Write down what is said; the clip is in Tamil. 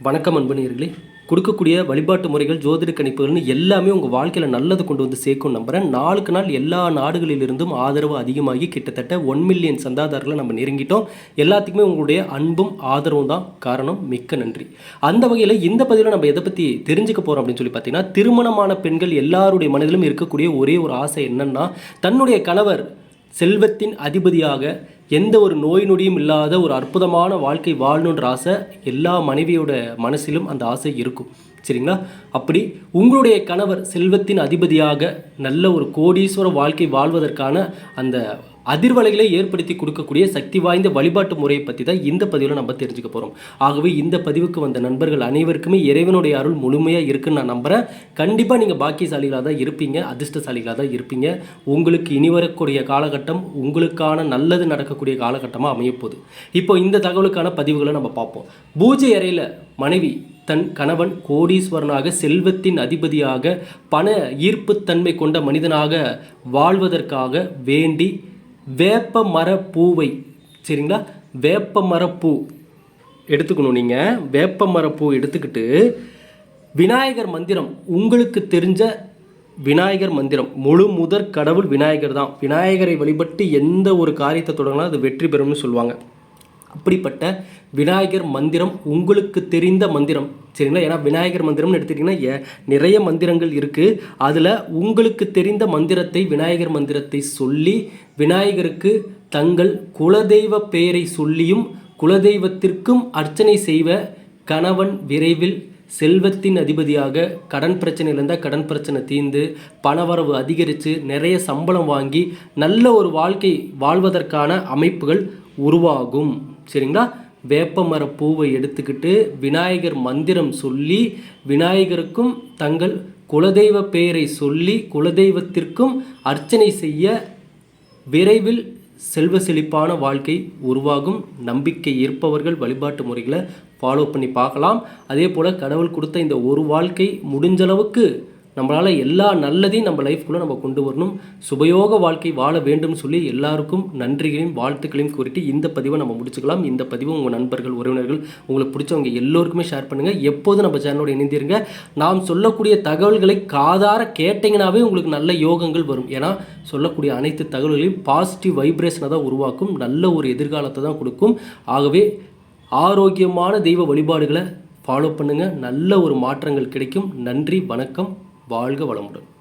வணக்கம் அன்பனீர்களே கொடுக்கக்கூடிய வழிபாட்டு முறைகள் ஜோதிட கணிப்புகள்னு எல்லாமே உங்கள் வாழ்க்கையில் நல்லது கொண்டு வந்து சேர்க்கும் நம்புகிறேன் நாளுக்கு நாள் எல்லா நாடுகளிலிருந்தும் ஆதரவு அதிகமாகி கிட்டத்தட்ட ஒன் மில்லியன் சந்தாதாரர்களை நம்ம நெருங்கிட்டோம். எல்லாத்துக்குமே உங்களுடைய அன்பும் ஆதரவும் தான் காரணம். மிக்க நன்றி. அந்த வகையில் இந்த பதிவில் நம்ம எதை பற்றி தெரிஞ்சுக்க போகிறோம் அப்படின்னு சொல்லி பார்த்தீங்கன்னா திருமணமான பெண்கள் எல்லாருடைய மனதிலும் இருக்கக்கூடிய ஒரே ஒரு ஆசை என்னென்னா தன்னுடைய கணவர் செல்வத்தின் அதிபதியாக எந்த ஒரு நோய் நொடியும் இல்லாத ஒரு அற்புதமான வாழ்க்கை வாழணுன்ற ஆசை எல்லா மனைவியோட மனசிலும் அந்த ஆசை இருக்கும். சரிங்களா? அப்படி உங்களுடைய கணவர் செல்வத்தின் அதிபதியாக நல்ல ஒரு கோடீஸ்வர வாழ்க்கை வாழ்வதற்கான அந்த அதிர்வலைகளை ஏற்படுத்தி கொடுக்கக்கூடிய சக்தி வாய்ந்த வழிபாட்டு முறையை பற்றி தான் இந்த பதிவில் நம்ம தெரிஞ்சுக்க போகிறோம் ஆகவே இந்த பதிவுக்கு வந்த நண்பர்கள் அனைவருக்குமே இறைவனுடைய அருள் முழுமையாக இருக்குன்னு நான் நம்புகிறேன் கண்டிப்பாக நீங்கள் பாக்கியசாலிகளாக தான் இருப்பீங்க அதிர்ஷ்டசாலிகளாக தான் இருப்பீங்க. உங்களுக்கு இனி வரக்கூடிய காலகட்டம் உங்களுக்கான நல்லது நடக்கக்கூடிய காலகட்டமாக அமையப்போகுது. இப்போ இந்த தகவலுக்கான பதிவுகளை நம்ம பார்ப்போம். பூஜை அறையில் மனைவி தன் கணவன் கோடீஸ்வரனாக செல்வத்தின் அதிபதியாக பண ஈர்ப்புத்தன்மை கொண்ட மனிதனாக வாழ்வதற்காக வேண்டி வேப்ப மரப்பூவை பூவை சரிங்களா? வேப்ப மரப்பூ எடுத்துக்கணும் நீங்கள் வேப்ப மரப்பூ எடுத்துக்கிட்டு விநாயகர் மந்திரம் உங்களுக்கு தெரிஞ்ச விநாயகர் மந்திரம். முழு முதற் கடவுள் விநாயகர் தான். விநாயகரை வழிபட்டு எந்த ஒரு காரியத்தை தொடங்கினா அது வெற்றி பெறும்னு சொல்லுவாங்க. அப்படிப்பட்ட விநாயகர் மந்திரம் உங்களுக்கு தெரிந்த மந்திரம். சரிங்களா? ஏன்னா விநாயகர் மந்திரம்னு எடுத்துட்டிங்கன்னா நிறைய மந்திரங்கள் இருக்குது அதில் உங்களுக்கு தெரிந்த மந்திரத்தை விநாயகர் மந்திரத்தை சொல்லி விநாயகருக்கு தங்கள் குலதெய்வ பெயரை சொல்லியும் குலதெய்வத்திற்கும் அர்ச்சனை செய்வ கணவன் விரைவில் செல்வத்தின் அதிபதியாக கடன் பிரச்சனை இருந்தால் கடன் பிரச்சனை தீர்ந்து பணவரவு அதிகரித்து நிறைய சம்பளம் வாங்கி நல்ல ஒரு வாழ்க்கை வாழ்வதற்கான அமைப்புகள் உருவாகும். சரிங்களா? வேப்பமர பூவை எடுத்துக்கிட்டு விநாயகர் மந்திரம் சொல்லி விநாயகருக்கும் தங்கள் குலதெய்வ பெயரை சொல்லி குலதெய்வத்திற்கும் அர்ச்சனை செய்ய விரைவில் செல்வ செழிப்பான வாழ்க்கை உருவாகும். நம்பிக்கை இருப்பவர்கள் வழிபாட்டு முறைகளை ஃபாலோ பண்ணி பார்க்கலாம். அதே போல் கடவுள் கொடுத்த இந்த ஒரு வாழ்க்கை முடிஞ்ச அளவுக்கு நம்மளால் எல்லா நல்லதையும் நம்ம லைஃப்குள்ளே நம்ம கொண்டு வரணும். சுபயோக வாழ்க்கை வாழ வேண்டும்னு சொல்லி எல்லாருக்கும் நன்றிகளையும் வாழ்த்துக்களையும் கூறிட்டு இந்த பதிவை நம்ம முடிச்சுக்கலாம். இந்த பதிவு உங்கள் நண்பர்கள் உறவினர்கள் உங்களுக்கு பிடிச்சவங்க எல்லோருக்குமே ஷேர் பண்ணுங்கள் எப்போதும் நம்ம சேனலோடு இணைந்திருங்க. நாம் சொல்லக்கூடிய தகவல்களை காதார கேட்டிங்கனாவே உங்களுக்கு நல்ல யோகங்கள் வரும். ஏன்னா சொல்லக்கூடிய அனைத்து தகவல்களையும் பாசிட்டிவ் வைப்ரேஷனை தான் உருவாக்கும். நல்ல ஒரு எதிர்காலத்தை தான் கொடுக்கும். ஆகவே ஆரோக்கியமான தெய்வ வழிபாடுகளை ஃபாலோ பண்ணுங்கள் நல்ல ஒரு மாற்றங்கள் கிடைக்கும். நன்றி வணக்கம். வாழ்க வளமுடன்.